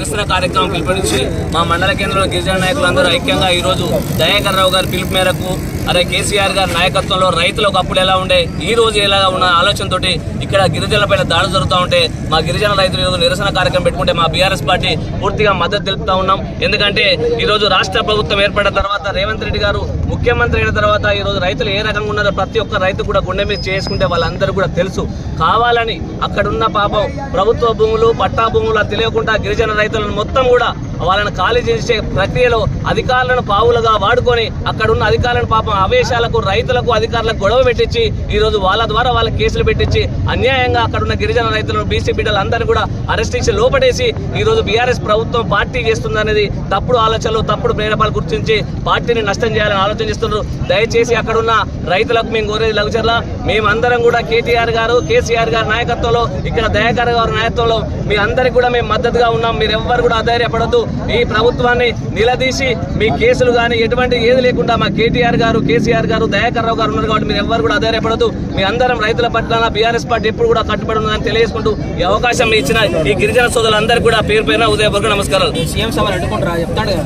నిరసన కార్యక్రమం పిలుపునిచ్చి మా మండల కేంద్రంలో గిరిజన నాయకులందరూ ఐక్యంగా ఈ రోజు దయాకర్ రావు గారి పిలుపు మేరకు అరే కేసీఆర్ గారి నాయకత్వంలో రైతులకు అప్పుడు ఎలా ఉండే ఈ రోజు ఎలా ఉన్న ఆలోచనతోటి ఇక్కడ గిరిజనులపైన దాడులు జరుగుతూ ఉంటే మా గిరిజన రైతులు ఈరోజు నిరసన కార్యక్రమం పెట్టుకుంటే మా బీఆర్ఎస్ పార్టీ పూర్తిగా మద్దతు తెలుపుతా ఉన్నాం. ఎందుకంటే ఈరోజు రాష్ట్ర ప్రభుత్వం ఏర్పడిన తర్వాత రేవంత్ రెడ్డి గారు ముఖ్యమంత్రి అయిన తర్వాత ఈరోజు రైతులు ఏ రకంగా ఉన్నారో ప్రతి ఒక్క రైతు కూడా గుండె మీద చేసుకుంటే వాళ్ళందరూ కూడా తెలుసు. కావాలని అక్కడున్న పాపం ప్రభుత్వ భూములు పట్టా భూములు తెలియకుండా గిరిజన రైతులను మొత్తం కూడా వాళ్ళని ఖాళీ చేసే ప్రక్రియలో అధికారులను పావులుగా వాడుకొని అక్కడున్న అధికారులను పాపం ఆవేశాలకు రైతులకు అధికారులకు గొడవ పెట్టించి ఈరోజు వాళ్ళ ద్వారా వాళ్ళకి కేసులు పెట్టించి అన్యాయంగా అక్కడున్న గిరిజన రైతులను బీసీ బిడ్డలందరినీ కూడా అరెస్ట్ చేసి లోపడేసి ఈరోజు బీఆర్ఎస్ ప్రభుత్వం పార్టీ చేస్తుందనేది తప్పుడు ఆలోచనలు తప్పుడు ప్రేరేపణలు గుర్తించి పార్టీని నష్టం చేయాలని ఆలోచన చేస్తున్నారు. దయచేసి అక్కడున్న రైతులకు మేము కోరేది లఘుచర్ల మేమందరం కూడా కేటీఆర్ గారు కేసీఆర్ గారి నాయకత్వంలో ఇక్కడ దయాకర్ గారి నాయకత్వంలో మీ అందరికి కూడా మేము మద్దతుగా ఉన్నాం. మీరు ఎవ్వరు కూడా అధైర్యపడద్దు. ఈ ప్రభుత్వాన్ని నిలదీసి మీ కేసులు కానీ ఎటువంటి ఏది లేకుండా మా కేటీఆర్ గారు కేసీఆర్ గారు దయాకర్ రావు గారు ఉన్నారు కాబట్టి మీరు ఎవ్వరు కూడా అధైర్యపడద్దు. మీ అందరం రైతుల పట్ల బీఆర్ఎస్ పార్టీ ఎప్పుడు కూడా కట్టుబడి ఉందని తెలియజేసుకుంటూ ఈ అవకాశం ఇచ్చిన ఈ గిరిజన సోదరులందరికీ కూడా పేరు పేరున ఉదయపూర్వక నమస్కారాలు. సీఎం సభ అడ్డుకుంటారా చెప్తాడు